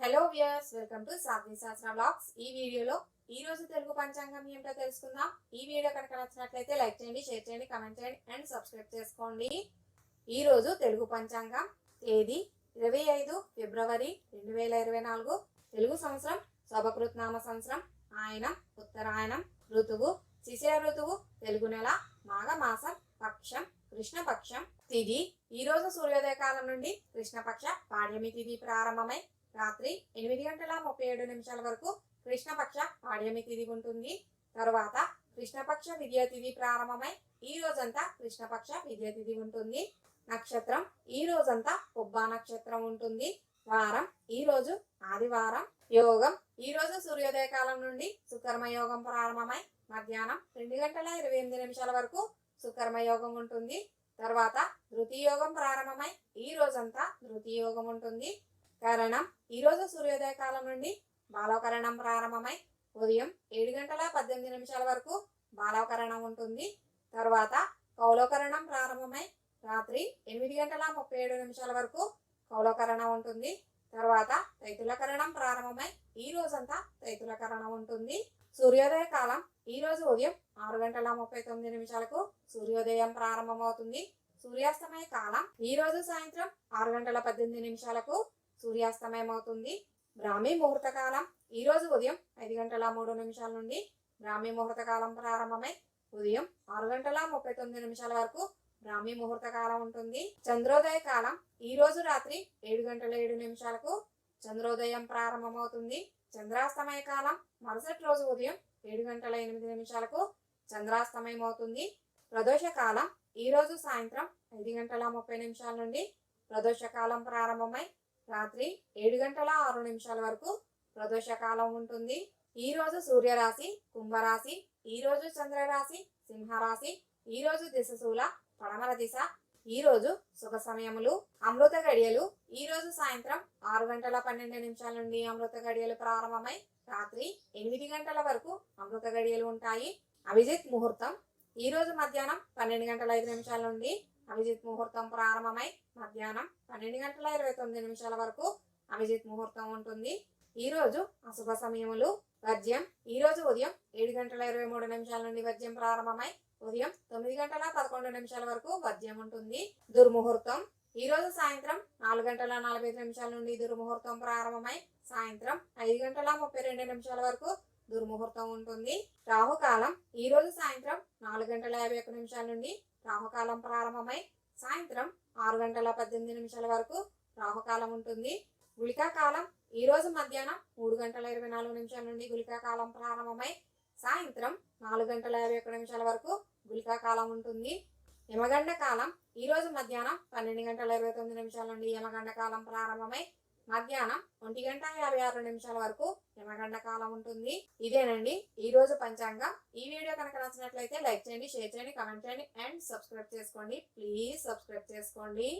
Hello viewers welcome to సాధి శాస్త్ర blogs ఈ వీడియోలో ఈ రోజు తెలుగు పంచాంగం ఏమిటో తెలుసుకుందాం. ఈ వీడియో కనుక నచ్చినట్లయితే లైక్ చేయండి షేర్ చేయండి కమెంట్ చేయండి అండ్ సబ్స్క్రైబ్ చేసుకోండి. ఈ రోజు తెలుగు పంచాంగం తేదీ ఇరవై ఐదు ఫిబ్రవరి రెండు వేల ఇరవై నాలుగు. తెలుగు సంవత్సరం శుభకృత్నామ సంవత్సరం ఆయన ఉత్తరాయణం ఋతువు శిశిర ఋతువు తెలుగు నెల మాఘమాసం పక్షం కృష్ణపక్షం తిథి ఈ రోజు సూర్యోదయ కాలం నుండి కృష్ణపక్ష పాడ్యమి తిథి ప్రారంభమై రాత్రి ఎనిమిది గంటల ముప్పై ఏడు నిమిషాల వరకు కృష్ణపక్ష పాడ్యమి తిథి ఉంటుంది. తరువాత కృష్ణపక్ష విద్యా తిథి ప్రారంభమై ఈ రోజంతా కృష్ణపక్ష విద్యా తిథి ఉంటుంది. నక్షత్రం ఈ రోజంతా పుబ్బా నక్షత్రం ఉంటుంది. వారం ఈ రోజు ఆదివారం యోగం ఈ రోజు సూర్యోదయ కాలం నుండి సుకర్మ యోగం ప్రారంభమై మధ్యాహ్నం రెండు గంటల ఇరవై ఎనిమిది నిమిషాల వరకు సుకర్మ యోగం ఉంటుంది. తర్వాత ధృతి యోగం ప్రారంభమై ఈ రోజంతా ధృతి యోగం ఉంటుంది. కరణం ఈరోజు సూర్యోదయ కాలం నుండి బాలవకరణం ప్రారంభమై ఉదయం ఏడు గంటల పద్దెనిమిది నిమిషాల వరకు బాలవకరణం ఉంటుంది. తర్వాత కౌలకరణం ప్రారంభమై రాత్రి ఎనిమిది గంటల ముప్పై ఏడు నిమిషాల వరకు కౌలకరణం ఉంటుంది. తర్వాత తైతులకరణం ప్రారంభమై ఈ రోజంతా తైతులకరణం ఉంటుంది. సూర్యోదయ కాలం ఈ రోజు ఉదయం ఆరు గంటల ముప్పై తొమ్మిది నిమిషాలకు సూర్యోదయం ప్రారంభమవుతుంది. సూర్యాస్తమయ కాలం ఈ రోజు సాయంత్రం ఆరు గంటల పద్దెనిమిది నిమిషాలకు సూర్యాస్తమయం అవుతుంది బ్రాహ్మీ ముహూర్త కాలం ఈరోజు ఉదయం ఐదు గంటల మూడు నిమిషాల నుండి బ్రాహ్మీ ముహూర్త కాలం ప్రారంభమై ఉదయం ఆరు గంటల ముప్పై తొమ్మిది నిమిషాల వరకు బ్రాహ్మీ ముహూర్త కాలం ఉంటుంది. చంద్రోదయ కాలం. ఈ రోజు రాత్రి ఏడు గంటల ఏడు నిమిషాలకు చంద్రోదయం ప్రారంభమవుతుంది. చంద్రాస్తమయ కాలం. మరుసటి రోజు ఉదయం ఏడు గంటల ఎనిమిది నిమిషాలకు చంద్రాస్తమయం అవుతుంది ప్రదోష కాలం. ఈ రోజు సాయంత్రం ఐదు గంటల ముప్పై నిమిషాల నుండి ప్రదోష కాలం ప్రారంభమై రాత్రి ఏడు గంటల ఆరు నిమిషాల వరకు ప్రదోషకాలం ఉంటుంది. ఈ రోజు సూర్యరాశి కుంభరాశి ఈ రోజు చంద్రరాశి సింహరాశి ఈ రోజు దిశశూల పడమర దిశ. ఈ రోజు సుఖ సమయములు అమృత గడియలు. ఈ రోజు సాయంత్రం ఆరు గంటల పన్నెండు నిమిషాల నుండి అమృత గడియలు ప్రారంభమై రాత్రి ఎనిమిది గంటల వరకు అమృత గడియలు ఉంటాయి. అభిజిత్ ముహూర్తం. ఈ రోజు మధ్యాహ్నం పన్నెండు గంటల ఐదు నిమిషాల నుండి అభిజిత్ ముహూర్తం ప్రారంభమై మధ్యాహ్నం పన్నెండు గంటల ఇరవై తొమ్మిది నిమిషాల వరకు అభిజిత్ ముహూర్తం ఉంటుంది. ఈ రోజు అశుభ సమయములు. వర్జ్యం ఈ రోజు ఉదయం ఏడు గంటల ఇరవై మూడు నిమిషాల నుండి వర్జ్యం ప్రారంభమై ఉదయం తొమ్మిది గంటల పదకొండు నిమిషాల వరకు వర్జ్యం ఉంటుంది. దుర్ముహూర్తం. ఈ రోజు సాయంత్రం నాలుగు గంటల నలభై ఐదు నిమిషాల నుండి దుర్ముహూర్తం ప్రారంభమై సాయంత్రం ఐదు గంటల ముప్పై రెండు నిమిషాల వరకు దుర్ముహూర్తం ఉంటుంది. రాహుకాలం ఈ రోజు సాయంత్రం నాలుగు గంటల యాభై ఒక్క నిమిషాల నుండి రాహుకాలం ప్రారంభమై సాయంత్రం ఆరు గంటల పద్దెనిమిది నిమిషాల వరకు రాహుకాలం ఉంటుంది. గుళికా కాలం ఈ రోజు మధ్యాహ్నం మూడు గంటల ఇరవై నాలుగు నిమిషాల నుండి గుళికా కాలం ప్రారంభమై సాయంత్రం నాలుగు గంటల యాభై ఒక్క నిమిషాల వరకు గుళికా కాలం ఉంటుంది. యమగండ కాలం ఈ రోజు మధ్యాహ్నం పన్నెండు గంటల ఇరవై తొమ్మిది నిమిషాల నుండి యమగండ కాలం ప్రారంభమై మధ్యాహ్నం ఒంటి గంట యాభై ఆరు నిమిషాల వరకు యమగండ కాలం ఉంటుంది. ఇదేనండి ఈ రోజు పంచాంగం. ఈ వీడియో కనుక నచ్చినట్లయితే లైక్ చేయండి షేర్ చేయండి కమెంట్ చేయండి అండ్ సబ్స్క్రైబ్ చేసుకోండి. ప్లీజ్ సబ్స్క్రైబ్ చేసుకోండి.